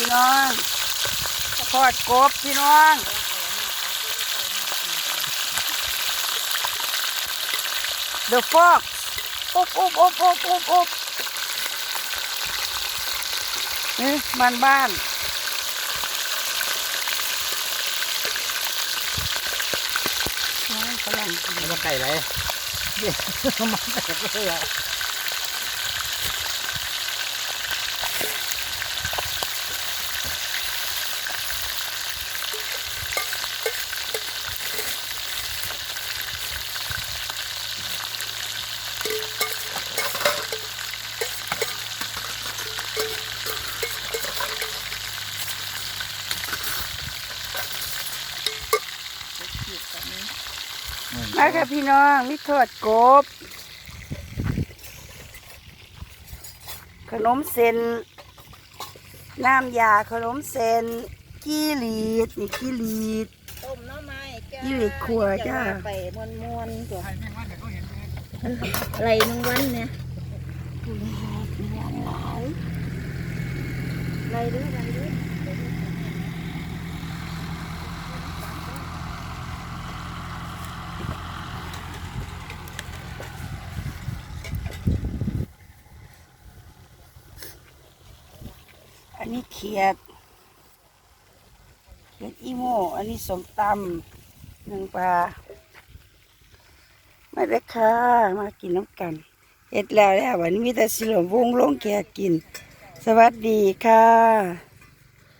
พี่น้องทอดกบพี่น้อง The fox อบอบอบอบอบอบนี่มันบ้านน้องฝรั่งกินมันไก่ไรเดี๋ยวมันไก่เลยอะ มาค่ะพี่น้องมิทอดกบ ขนมเส้นน้ำยาขนมเส้นกี้หลีดนี่กี้หลีดต้มหน้ำไม้จ้ายี่หลีครัวจ้าจะว่ไปมวนมวนๆตัวใครแม่งว่าเดี๋ยวเขาเห็นเลย อะไรนึงวันเนี่ยผู้เลี้ยงมีอันหลายอะไรด้วยอะไรด้วยอันนี้เขียดเขียดอีโม อันนี้สมตำหนึ่งปลา มาเด้อค่ะ มากินน้ำกันเอ็ดแล้วแล้ววันนี้มีแต่สิเหลมวงลงแกกิน สวัสดีค่ะ